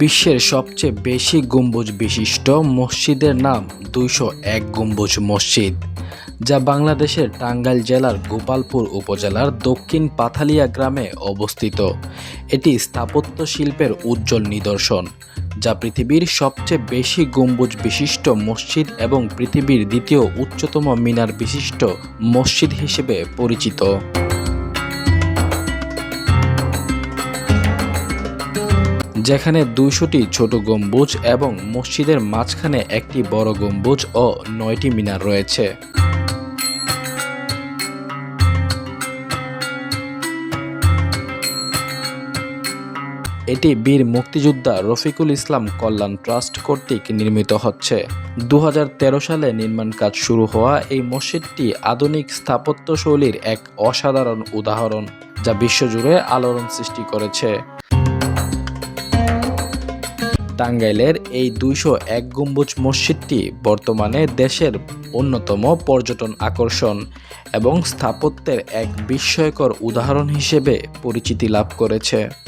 বিশ্বের সবচেয়ে বেশি গম্বুজ বিশিষ্ট মসজিদের নাম দুইশো এক গম্বুজ মসজিদ, যা বাংলাদেশের টাঙ্গাইল জেলার গোপালপুর উপজেলার দক্ষিণ পাথালিয়া গ্রামে অবস্থিত। এটি স্থাপত্য শিল্পের উজ্জ্বল নিদর্শন, যা পৃথিবীর সবচেয়ে বেশি গম্বুজ বিশিষ্ট মসজিদ এবং পৃথিবীর দ্বিতীয় উচ্চতম মিনার বিশিষ্ট মসজিদ হিসেবে পরিচিত। যেখানে দুইশোটি ছোট গম্বুজ এবং মসজিদের মাঝখানে একটি বড় গম্বুজ ও নয়টি মিনার রয়েছে। এটি বীর মুক্তিযোদ্ধা রফিকুল ইসলাম কল্যাণ ট্রাস্ট কর্তৃক নির্মিত হচ্ছে। দু হাজার তেরো সালে নির্মাণ কাজ শুরু হওয়া এই মসজিদটি আধুনিক স্থাপত্যশৈলীর এক অসাধারণ উদাহরণ, যা বিশ্বজুড়ে আলোড়ন সৃষ্টি করেছে। টাঙ্গাইলের এই দুইশো এক গম্বুজ মসজিদটি বর্তমানে দেশের অন্যতম পর্যটন আকর্ষণ এবং স্থাপত্যের এক বিস্ময়কর উদাহরণ হিসেবে পরিচিতি লাভ করেছে।